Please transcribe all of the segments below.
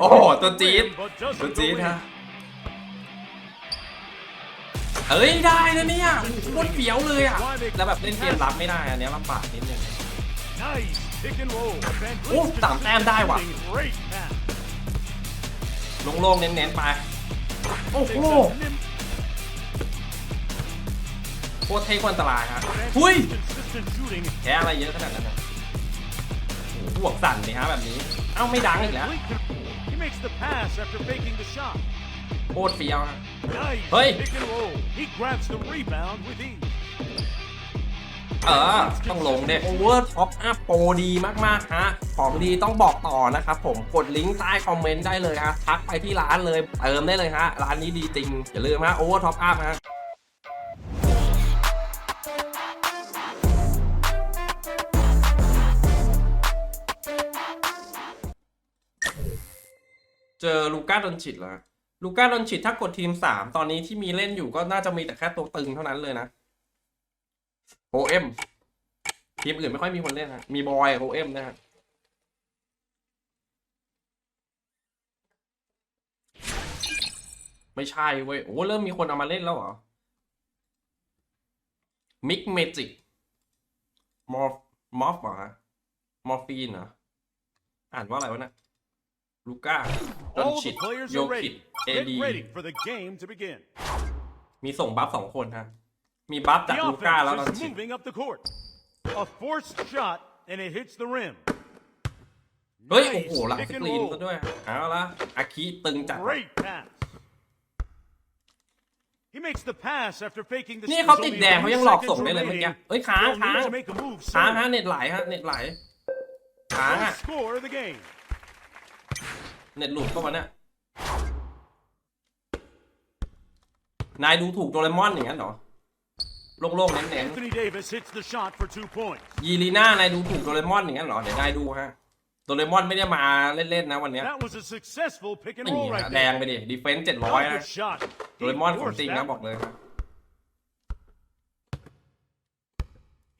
โอ้โหตัวจี๊ดตัวจี๊ดฮะเอ้ยได้นะเนี่ยโคตรเฟี้ยวเลยอะแล้วแบบเล่นเกมรับไม่ได้อันเนี้ยลำบากนิดนึงโอ้สามแต้มได้ว่ะ shooting. Great pass. โล่งเน้นๆไปโอ้โหโคตรเท่คตรอันตรายครับหุ้ยแพ้อะไรเยอะขนาดนั้นนะหบวกสั่นเลยฮะแบบนี้ เอ้าไม่ดังอีกแล้ว He makes the pass after faking the shot. โคตรเฟี้ยวฮะ Nice Hey. pick and roll. He grabs the rebound with ease. เออ ต้องลงเด็โอเวอร์ท็อปอัพโปรดีมากๆฮะ ของดีต้องบอกต่อนะครับผม กดลิงก์ใต้คอมเมนต์ได้เลยฮะ ทักไปที่ร้านเลย เติมได้เลยฮะ ร้านนี้ดีจริง อย่าลืมฮะโอเวอร์ท็อปอัพฮะ เจอลูก้าดอนชิตแล้วลูก้าดอนชิตถ้ากดทีมสามตอนนี้ที่มีเล่นอยู่ก็น่าจะมีแต่แค่ตัวตึงเท่านั้นเลยนะโอเอ็มทีมอื่นไม่ค่อยมีคนเล่นฮะมีบอยโอเอ็มนะฮะไม่ใช่เว้ยโอ้เริ่มมีคนเอามาเล่นแล้วเหรอมิกเมจิกมอร์มอฟเหรอฮะมอร์ฟีนเหรออ่านว่าอะไรวะเนะ ลูก้าดอน All ชิ the ต players โย are คิด ready. เอ Get ดี ready for the game to begin. มีส่งบัฟสองคนฮะ มีบัฟจาก The ลูก้าแล้วดอน offense ชิ is ต moving up the court. A forced shot and it hits the rim. เฮ้ย โอ้ Nice โหหลัง pick ส and กรีน roll. ซะด้วย เอาละอาคิตึงจัด Great pass. He makes the pass after faking the นี่ shot. เขาติดแดงเขายังหลอกส่งได้เลยเมื่อกี้เฮ้ยค้าง They'll ค้าง need to make a move ค้าง soon. ฮะเน็ตไหลฮะเน็ตไหลค้าง First อะ score of the game. เน็ตหลุดเข้ามาเนี่ยนายดูถูกโดเรมอนอย่างนั้นเหรอ โล่งๆเน้น Anthony Davis hits the shot for two points. ๆยีลีน่านายดูถูกโดเรมอนอย่างนั้นเหรอ เดี๋ยวนายดูฮะ โดเรมอนไม่ได้มาเล่นๆนะวันเนี้ย That was a successful pick and นี่ roll ฮะ right แดง there. ไปดิ ดีเฟนส์เจ็ดร้อย Not a นะ good shot. โดเรมอน He ของ forced จริง that นะ one. บอกเลยครับ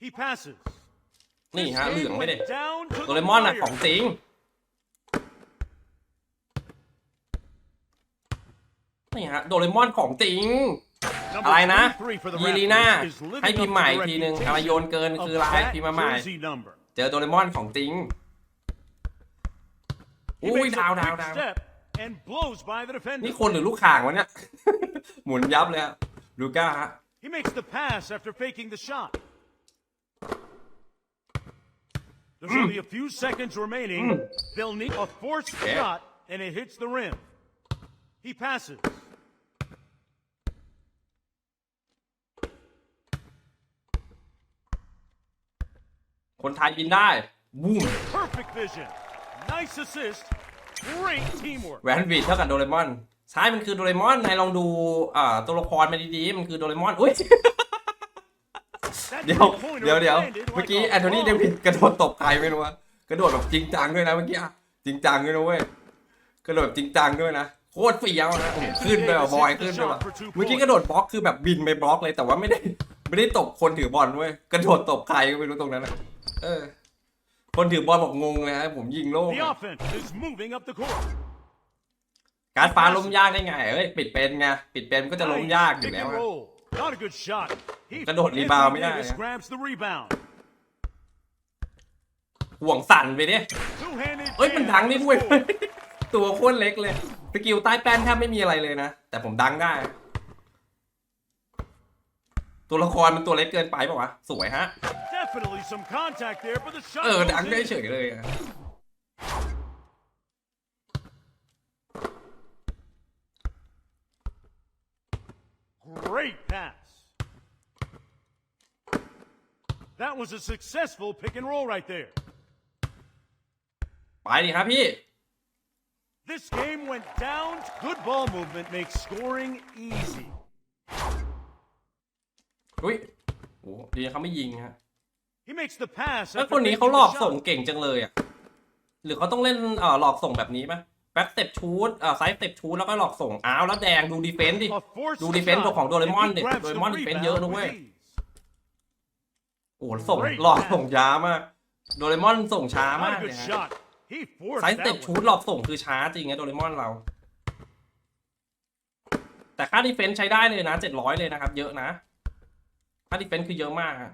He passes. นี่ฮะ This เหลื game องไม่ได้ went down to โด the เรมอนอะ wire. ของจริง นี่ฮะโดเรมอนของจริง Number อะไรนะ23 for the ยีลีน่า Raptors is living ให้พิมพ์ up ใหม่ to the ทีนึง reputation อะไรโยนเกิน of คืออะไร that พิมพ์มาใหม่ jersey number. เจอโดเรมอนของจริง He อุ้ย makes ดาว a ดาว quick ดาว step and blows by the นี่ defender. คนหรือลูกข่างวะเนี่ย หมุนยับเลยฮะลูก้าฮะ He makes the pass after faking the shot. There's only a few seconds remaining. They'll need a forced Yeah. shot, and it hits the rim. He passes. คนไทยบินได้บูม Perfect vision. Nice assist. Great teamwork. แหวนบีดเท่ากับโดเรมอนใช่มันคือโดเรมอนนายลองดูอ่าตัวละครมาดีๆ มันคือโดเรมอนอุ้ย That เดี๋ยว three-pointer เดี๋ยวเดี๋ยว landed เมื่อ like กี้ a แอนโทนี bomb. เดวิดกระโดดตบใครไม่รู้วะกระโดดแบบจริงจังด้วยนะเมื่อกี้อะจริงจังด้วยนะเว้ยกระโดดจริงจังด้วยนะโคตรเฟี้ยวนะโอ้โหขึ้นไปแบบบอยขึ้นไปแบบเมื่อกี้กระโดดบล็อกคือแบบบินไปบล็อกเลยแต่ว่าไม่ได้ ไม่ได้ตบคนถือบอลเว้ยกระโดดตบใครก็ไม่รู้ตรงนั้นนะเออ คนถือบอลบอกงงเลยฮะผมยิงโล่ง The offense is moving up the court. การดฟ้าล้มยากได้ไงเอ้ยปิดเป็นไงปิดเป็นก็จะล้มยากอยู่ Pick แล้ว and ฮะ roll. Not a good shot. He กระโดดรีบาวด์ไม่ได้ Anthony Davis นะ grabs the rebound. ห่วงสั่นไปดิ Two-handed เอ้ย มัน jam ดังนี่ to ด้วย score. ตัวโคตรเล็กเลย สกิลใต้แป้นแทบไม่มีอะไรเลยนะ แต่ผมดังได้ ตัวละครมันตัวเล็กเกินไปป่าวะ สวยฮะ Definitely some contact there, but the shot เออ goes ดังได้ in. เฉยเลยอะ Great pass. That was a successful pick and roll right there. ไปดิครับพี่ This game went down. Good ball movement makes scoring easy. อุ้ยโอ้ดีเขาไม่ยิงฮะ He makes the pass. แล้ว after คนนี้ making เขาหลอก the ส่ง shot. เก่งจังเลยอะ หรือเขาต้องเล่นเอ่อหลอกส่งแบบนี้ปะแบ็กสเต็ปชูดเอ่อไซส์สเต็ปชูดแล้วก็หลอกส่งอ้าวแล้วแดงดูดีเฟนส์ดิ A forced ดูดีเฟนส์ shot, ของโดเรมอน and he ดิ grabs โดเร the มอนดีเฟนส์เยอะ rebound นะเว้ย with ease. โอ้โหส่ง Great หลอก pass ส่งช้ามากโดเรมอนส่งช้ามาก Not a เล good ยฮะ shot. He forced ไซส์เต็ป that ชู one. ดหลอกส่งคือช้าจริงนะโดเรมอนเรา แต่ค่าดีเฟนซ์ใช้ได้เลยนะเจ็ดร้อยเลยนะครับ เยอะนะ ค่าดีเฟนซ์คือเยอะมากอะ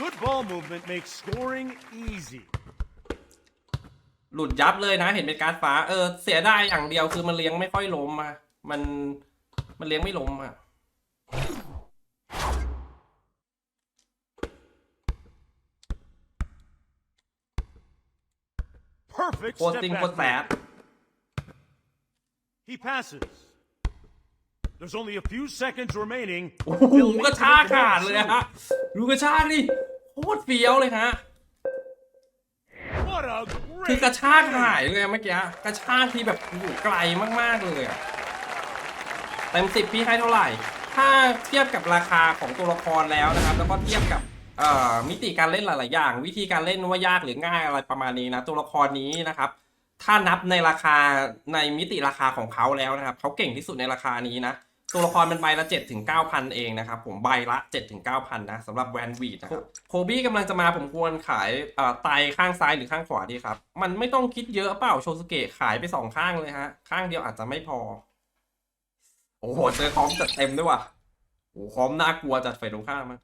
Good ball movement makes scoring easy. หลุดยับเลยนะ เห็นเป็นการ์ดฟ้า เออ เสียได้อย่างเดียวคือมันเลี้ยงไม่ค่อยล้มอะมัน มันเลี้ยงไม่ล้มอะ Perfect โคตร step จริง back โคตรแส move. บ He passes. There's only a few seconds remaining. โอ้โห They'll need กระ to ชาก make a ขาด move เลย soon. ฮะดูกระชากดิโคตรเฟี้ยวเลยฮะ What a คื great อกระชาก play. หายเลยเมื่อกี้กระชากที่แบบอยู่ไกลมากๆเลยอะเต็มสิบพี่ให้เท่าไหร่ ถ้าเทียบกับราคาของตัวละครแล้วนะครับ แล้วก็เทียบกับเอ่อมิติการเล่นหลายๆอย่าง วิธีการเล่นว่ายากหรือง่ายอะไรประมาณนี้นะตัวละครนี้นะครับ ถ้านับในราคาในมิติราคาของเขาแล้วนะครับเขาเก่งที่สุดในราคานี้นะ ตัวละครเป็นใบละ7ถึง9,000เองนะครับผมใบละ7ถึง9,000นะสำหรับแวนวีดนะครับโคบี้กำลังจะมาผมควรขายเอ่อไตข้างซ้ายหรือข้างขวาดีครับ มันไม่ต้องคิดเยอะเปล่าโชสุเกะขายไปสองข้างเลยฮะ ข้างเดียวอาจจะไม่พอ โอ้โหเจอคอมจัดเต็มด้วยว่ะโอ้คอมน่ากลัวจัดไฟตรงข้ามมั้ง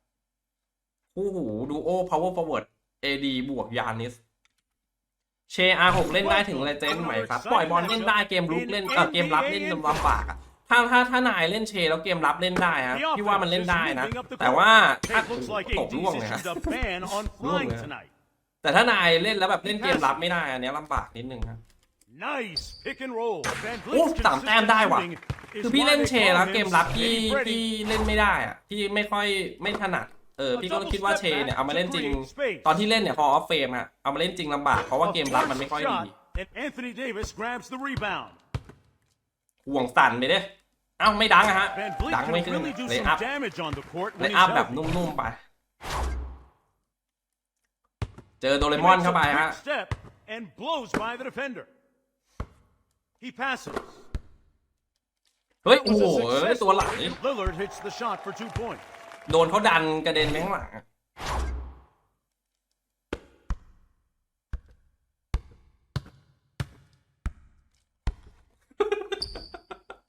คู่หูดูโอ power forward AD บวกยานิสเชอาหกเล่นได้ถึงเลเจนด์ไหมครับ ปล่อยบอลเล่นได้เกมลุกเล่นเออเกมรับเล่นลำบากอะ ถ้าถ้าถ้านายเล่นเชแล้วเกมรับเล่นได้ฮะพี่ว่ามันเล่นได้นะ แต่ว่าถ้า It looks like ตกล่วง AD's เลยฮะ issued a ban on flying tonight. แต่ถ้านายเล่นแล้วแบบเล่นเกมรับไม่ได้อันเนี้ยลำบากนิดนึงครับ Nice pick and roll. Van โอ้ Vliet's สามแต้มได้ว่ะ consistent shooting is คือพี่ why เล่น they เช call แล้ว him เกมรับที่ Steady Freddy. ที่เล่นไม่ได้อะที่ไม่ค่อยไม่ถนัดเออพี่ก็คิดว่าเชเนี่ยเอามาเล่นจริง ตอนที่เล่นเนี่ย Hall of Fame อะเอามาเล่นจริงลำบากเพราะว่า A เกมรับ forced มันไม่ค่อยดี shot, and Anthony Davis grabs the rebound. ห่วงสั่นไปเด้เอ้าไม่ดังอะฮะ Van Vliet ดังไม่ can ขึ้น really do เลย some อัพ damage on the court เล when ย he's อัพแบบ healthy. นุ่มๆไป เจอโดเร He มอน makes เข้า a ไป quick ฮะ step and blows by the defender. He passes. เฮ้ย That โอ้ was โห a เอ้ย successful ตัวไหล and Lillard hits the shot for two points. โดนเขาดันกระเด็นไปข้างหลังอะ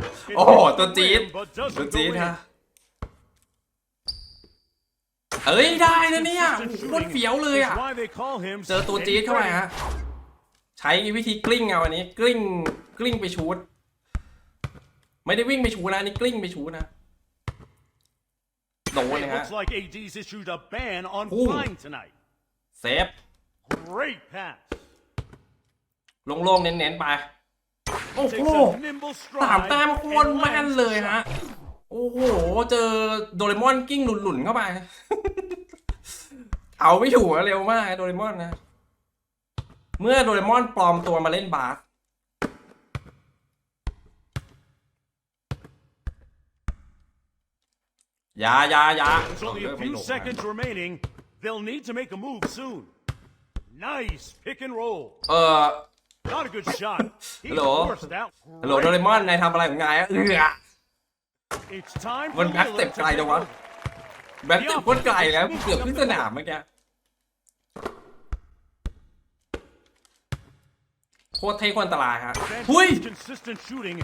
It โอ้โห hits ตัว the จี๊ด rim, but doesn't ตัว go จี๊ด in. ฮะเอ้ยได้นะเนี่ย Consistent โคตร shooting เฟี้ยวเลย is อะ why they call him เจอตัว Steady จี๊ดเข้าไป Freddy. ฮะใช้วิธีกลิ้งเอาอันนี้ กลิ้งกลิ้งไปชูดไม่ได้วิ่งไปชูนะอันนี่กลิ้งไปชูนะโดน It นะฮะ looks like AD's issued a ban on Ooh. flying tonight. เซฟ Great pass. โล่งๆเน้นๆไป โอ้โห Takes a nimble สาม stride แต้มโคตร and แม่น lands เล the ย shot. ฮะ โอ้โห เจอโดเรมอนกิ้งหลุนๆเข้าไป เอาไม่ถูกอะเร็วมากโดเรมอนนะ เมื่อโดเรมอนปลอมตัวมาเล่นบาสอยาอยาอยา There's only เลิ a กไม่ few ลงนะ seconds remaining. They'll need to make a move soon. Nice pick and roll. เออ Not a good shot. He Hello? forced out. ฮัลโหลโดเรมอนนายทำอะไรของนายอะเออ It's time มั for นแบ็ค Lillard เต็ป to ไกล take จังวะ over. แบ็คเต็ปโคตรไกลแล้วเกือบขึ้นสนามเมื่อกี้โคตรเท่โคตรอันตรายฮะ Van หุย Vliet's consistent shooting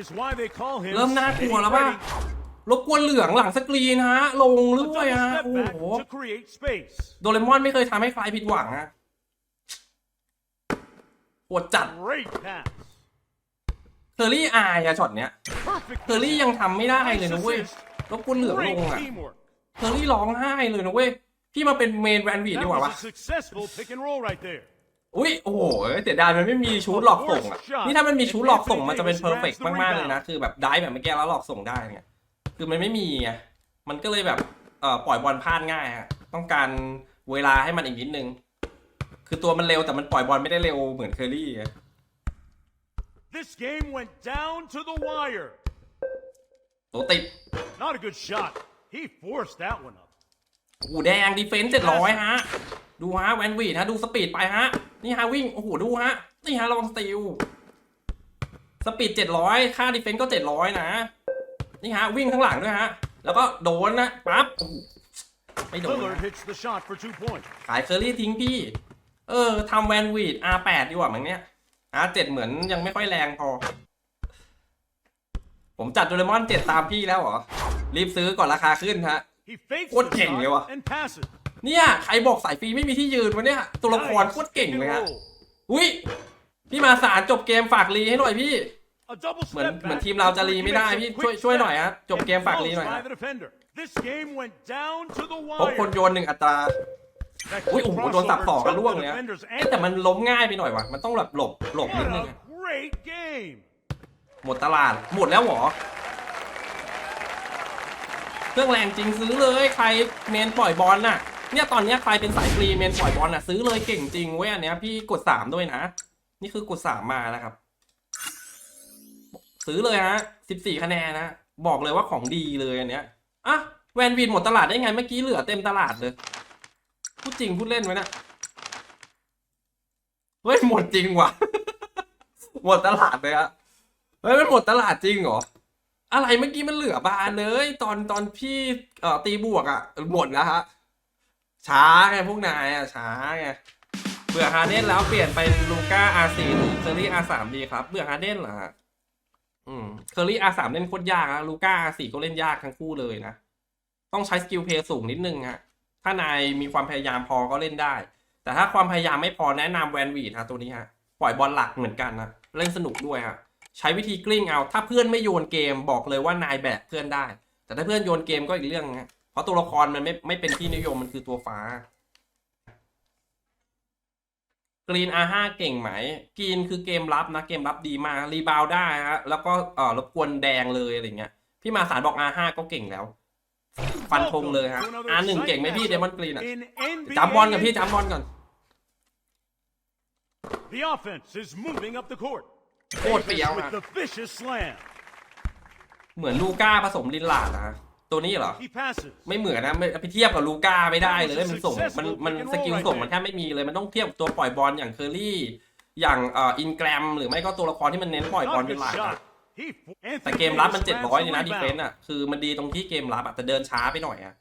is why they call him เริ่มน่ากลัว Steady แล้วป่ะ Freddy. รบกวนเหลืองหลังสกรีนฮะ ลง A เรื่อย double ฮะ step โอ้ back โห to create space. โดเรมอนไม่เคยทำให้ใครผิดหวังฮะ ปวดจัด Great pass. เทอร์รี่อายอะช็อตเนี้ย Perfect. เทอร์รี่ยังทำไม่ได้เลย Nice นะเว้ย assist. รบกวนเหลืองล Great งอะ teamwork. เทอร์รี่ร้องไห้เลยนะเว้ยพี่มาเป็นเมนแวนวีดดี That กว่าวะ was a successful pick and roll right there. อุ้ยโอ้โหเสียดายมันไม่มีชูดหลอกส่งอะนี่ถ้ามันมีชูดหลอกส่งมันจะเป็นเพอร์เฟกมากๆเลยนะคือแบบได้แบบเมื่อกี้แล้วหลอกส่งได้เนี่ยคือมันไม่มีไงมันก็เลยแบบเอ่อปล่อยบอลพลาดง่ายฮะต้องการเวลาให้มันอีกนิดนึง คือตัวมันเร็วแต่มันปล่อยบอลไม่ได้เร็วเหมือนเคอรี่อะ This game went down to the wire. ตัวติด Not a good shot. He forced that one up. หูแดงดีเฟนส์เจ็ดร้อยฮะ ดูฮะแวนวีดฮะ ดูสปีดไปฮะ นี่ฮะวิ่ง โอ้โห ดูฮะ นี่ฮะลองสติลสปีดเจ็ดร้อยค่าดีเฟนส์ก็เจ็ดร้อยนะ นี่ฮะ วิ่งข้างหลังด้วยฮะ แล้วก็โดนนะปั๊บโอ้โหไม่โดน Lillard นะ hits the shot for two points. ขายเคอรี่ทิ้งพี่ เออทำแวนวีด R8 ดีกว่ามั้งเนี้ย R7 เหมือนยังไม่ค่อยแรงพอ ผมจัดโดเรมอน 7 ตามพี่แล้วเหรอ รีบซื้อก่อนราคาขึ้นฮะ He fakes What the king, you are? shot and passes. เนี่ยใครบอกสายฟรีไม่มีที่ยืนวะเนี่ย ตัวละคร Nice โคตรเก่ง pick and เลยฮะ roll. อุ้ยพี่มาสารจบเกมฝากรีให้หน่อยพี่ A double เหมือน step เหมือน back ทีมเราจะรี before he ไม่ได้ makes a พี่ quick ช่วยช่วยหน่อย step ฮะจบ and เกมฝากรี flows หน่อย by ฮะ the defender. This game went down to the เพราะคน wire. โยนหนึ่งอัตรา That อุ้ย quick โอ้โหโดนสับ crossover สองกัน took ล่วง the เลยฮะ defender's เอ๊ะแต่ ankle. มันล้มง่ายไปหน่อยว่ะมันต้องแบบหลบหลบนิด What นึง a อะ great game. หมดตลาดหมดแล้วเหรอเครื่องแรงจริงซื้อเลยใครเมนปล่อยบอลน่ะ เนี่ยตอนเนี้ยใครเป็นสายฟรีเมนปล่อยบอลน่ะ ซื้อเลยเก่งจริงเว้ยอันเนี้ยพี่กดสามด้วยนะ นี่คือกดสามมานะครับ ซื้อเลยฮะสิบสี่คะแนนนะบอกเลยว่าของดีเลยอันเนี้ยอะแวนวินหมดตลาดได้ไงเมื่อกี้เหลือเต็มตลาดเลย พูดจริงพูดเล่นไว้นะเฮ้ยหมดจริงว่ะ หมดตลาดเลยอะเฮ้ยมันหมดตลาดจริงเหรอ อะไรเมื่อกี้มันเหลือบานเลยตอนตอนพี่เอ่อตีบวกอะหมดแล้วฮะช้าไงพวกนายอะช้าไงเบื่อฮาเดนแล้วเปลี่ยนเป็นลูก้า R4 หรือเคอรี่ R3 ดีครับเบื่อฮาเดนเหรอฮะอืมเคอรี่ R3 เล่นโคตรยากนะลูก้า R4 ก็เล่นยากทั้งคู่เลยนะ ต้องใช้สกิลเพย์สูงนิดนึงฮะ ถ้านายมีความพยายามพอก็เล่นได้ แต่ถ้าความพยายามไม่พอแนะนำแวนวีดฮะตัวนี้ฮะปล่อยบอลหลักเหมือนกันนะเล่นสนุกด้วยฮะใช้วิธีกลิ้งเอา ถ้าเพื่อนไม่โยนเกมบอกเลยว่านายแบกเพื่อนได้ แต่ถ้าเพื่อนโยนเกมก็อีกเรื่องนะเพราะตัวละครมันไม่ไม่เป็นที่นิยมมันคือตัวฟ้ากรีน R5 เก่งไหมกรีนคือเกมรับนะเกมรับดีมากรีบาวได้ฮะแล้วก็เออรบกวนแดงเลยอะไรเงี้ยพี่มาสารบอก R5 ก็เก่งแล้ว ฟันธงเลยฮะ R1 เก่งไหมพี่เดมอนกรีนอะ In NBA จำบอลก่อนพี่จำบอลก่อน The offense is moving up the court. โคตรเปรี้ยว With ฮะ the vicious slam. เหมือนลูก้าผสมลินลาดนะตัวนี้เหรอ He passes. ไม่เหมือนนะไม่ไปเทียบกับลูก้าไม่ได้เลยมันส่งมันมันสกิลส่งมันแทบไม่มีเลยมันต้องเทียบกับตัวปล่อยบอลอย่างเคอรี่ อย่างเอ่ออินแกรม หรือไม่ก็ตัวละครที่มันเน้นปล่อยบอล Not เป็น good หลัก shot. อะ He แต่ Anthony เกมรับมัน Davis 700 grabs เลยนะ the ดีเฟน rebound. ต์อะคือมันดีตรงที่เกมรับอะแต่เดินช้าไปหน่อยอะ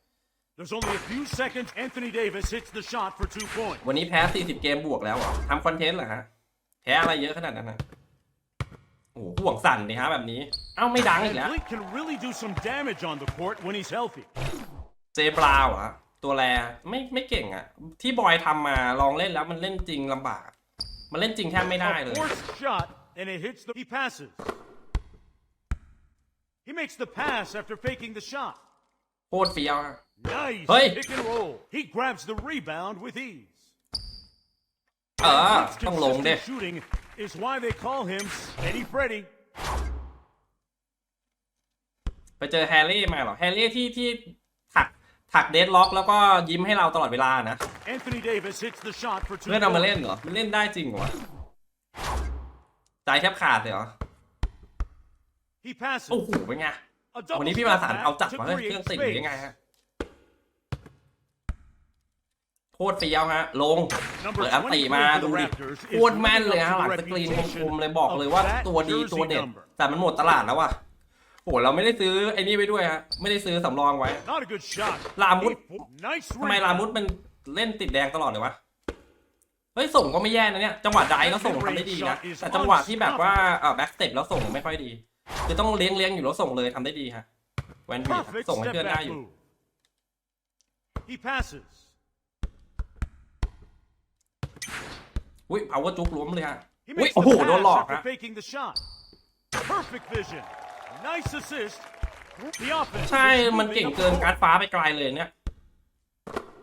There's only a few seconds. Anthony Davis hits the shot for two points. วันนี้แพ้ 40 เกมบวกแล้วเหรอทำคอนเทนต์เหรอฮะแพ้อะไรเยอะขนาดนั้นนะโอ้โหห่วงสั่นดิฮะแบบนี้ เอ้าไม่ดังอีก And แล้ว Blake can really do some damage on the court when he's healthy. เจบราวน์เหรอตัวแรไม่ไม่เก่งอะที่บอยทำมาลองเล่นแล้วมันเล่นจริงลำบากอะมันเล่นจริงแทบไม่ได้ A เลย He passes. He makes the pass after faking the shot. โคตรเฟี้ยวอะ Nice Hey. pick and roll. He grabs the rebound with ease. เออ Blake's ต้องลงดิ consistent shooting is why they call him Steady Freddy. ไปเจอแฮร์รี่มาเหรอ แฮร์รี่ที่ที่ถักถักเดดล็อก แล้วก็ยิ้มให้เราตลอดเวลานะ Anthony Davis hits the shot for two. เพื่อนเอามาเล่น points. เหรอมันเล่นได้จริงเหรอวะใจแทบขาดเลยเหรอ He passes. โอ้โหเป็นไง A วัน double นี้พี่มา step สาร back เอาจัด to มาเฮ้ยเค create รื่องติดหรือ space. ยังไงฮะโคตรเฟี้ยวฮะ ลง Number เปิดอันติมา24 for ดู the ดิ Raptors is โคตรแม่นเลยฮะ living หลั up ง to ส the กรีน reputation คมๆเลยบอกเลยว่า of that ตัวดี jersey ตัวเด็ด number. แต่มันหมดตลาดแล้วว่ะโหเราไม่ได้ซื้อไอ้นี่ไปด้วยฮะ ไม่ได้ซื้อสำรองไว้ Not a good shot. ลามุด He- Nice ทำไม rebound. ลามุดมันเล่นติดแดงตลอดเลยวะ เฮ้ย ส่งก็ไม่แย่นะเนี่ย จังหวะไดฟ์แล้วส่งทำได้ดีนะ แต่จังหวะที่แบบว่าเออแบ็กสเต็ปแล้วส่งไม่ค่อยดี คือต้องเลี้ยงเลี้ยงอยู่แล้วส่งเลยทำได้ดีฮะแวนบีด Perfect ส่งให้ step เพื่อนได้ back อยู่ move. He passes. อุ้ยเอาว่าจุกล้มเลยฮะ He อุ้ย makes โอ้ the โหโดนหลอก pass ฮะ after faking the shot. Perfect vision. Nice assist. The offense ใช่ is มัน moving เก่ง up เกิน the การ์ court. ดฟ้าไปไกลเลยเนี่ย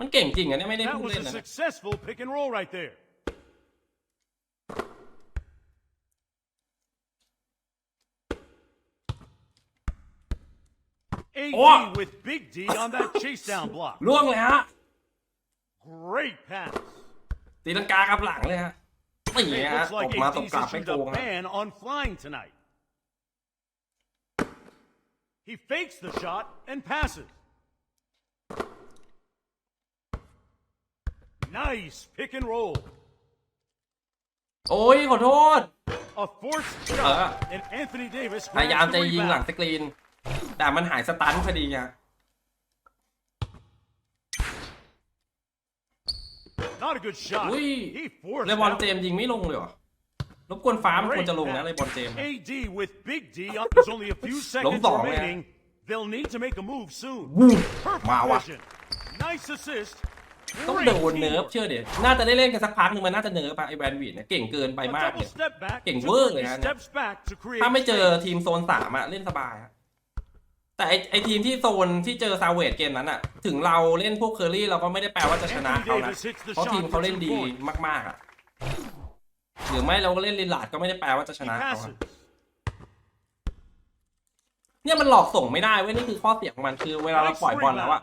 มันเก่งจริงอะเนี่ยไม่ได้ That พูด was เล่น a นะเนี่ย successful pick and roll right there. AD Oh. with Big D on that chase down block. ล่วงเลยฮะ Great pass. ตีลังกากลับหลังเลยฮะนี่ It ฮะ looks ต like กมาตก AD's กลับไม่ issued โก a งฮะ ban on flying tonight. He fakes the shot and passes. Nice pick and roll. โอ้ยขอโทษ A forced Uh. shot, and Anthony Davis พยายาม grabs จะ the ยิงหลัง rebound. สกรีน แต่มันหายสตันพอดีไง Not a good shot. Ui. He forced เลบอน that เจมส์ยิงไม่ลงเลยเหรอรบกวนฟ้ามันควรจะลงนะเลบอนเจมส์ AD with Big D up. There's only a few seconds song, man. remaining. They'll need to make a move soon. วู้ Perfect มาวะ vision. Nice assist. ต้อง Great โดนเนิร์ฟ teamwork. เชื่อเดี๋ยวน่าจะได้เล่นกันสักพักหนึงมันน่าจะเนิร์ฟอะไอแวนวีดเนี่ยเก่งเกินไป A มาก double เลย step back. King took Word three เลยนะ steps back to create ถ้าไม่เจอ space. ทีมโซนสามอะเล่นสบายอะ แต่ไอไอทีมที่โซนที่เจอซาเวดเกมนั้นอะถึงเราเล่นพวกเคอรี่เราก็ไม่ได้แปลว่าจะชนะเขานะเพราะทีมเขาเล่นดีมากๆอะหรือไม่เราก็เล่นลิลลาร์ดก็ไม่ได้แปลว่าจะช He นะเขาอะ passes. เนี่ยมันหลอกส่งไม่ได้เว้ยนี่คือข้อเสียของมันคือเวลาเราปล่อยบอลแล้วอะ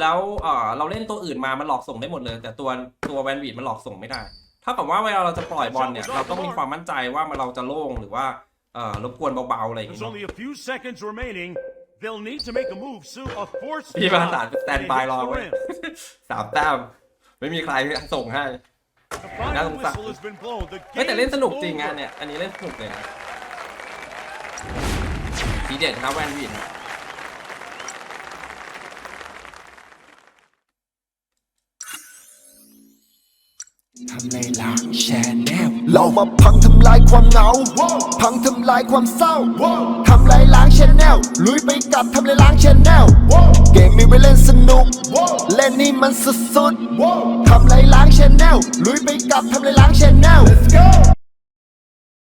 แล้วเออเราเล่นตัวอื่นมามันหลอกส่งได้หมดเลย แต่ตัวตัวแวนวีดมันหลอกส่งไม่ได้เท่ากับว่าเวลาเราจะปล่อยบอลเนี่ยเราต้องมีความมั่นใจว่ามันเราจะโล่งหรือว่าเออรบกวนเบาๆอะไรอย่าง There's เงี้ย only a few seconds remaining. They'll need to make a move soon. A forced พี่ประสาน shot. สแตน and it บาย hits รอ the ไว้ rim. สามแต้มไม่มีใครส่งให้ The final Nada, nada. whistle has been blown. The เฮ้ยแต่เล่น game's สนุกจริง over. งานเนี่ย อันนี้เล่นสนุกเลยนะทีเด็ดนะแวนวีดนะทำในหลังแชนแนลเรามาพังทำลายความเหงา พังทำลายความเศร้า ทำลายล้างแชนแนลลุยไปกับทำลายล้างแชนแนลเกมมีไว้เล่นสนุก เล่นนี่มันสุดๆทำลายล้างแชนแนลลุยไปกับทำลายล้างแชนแนล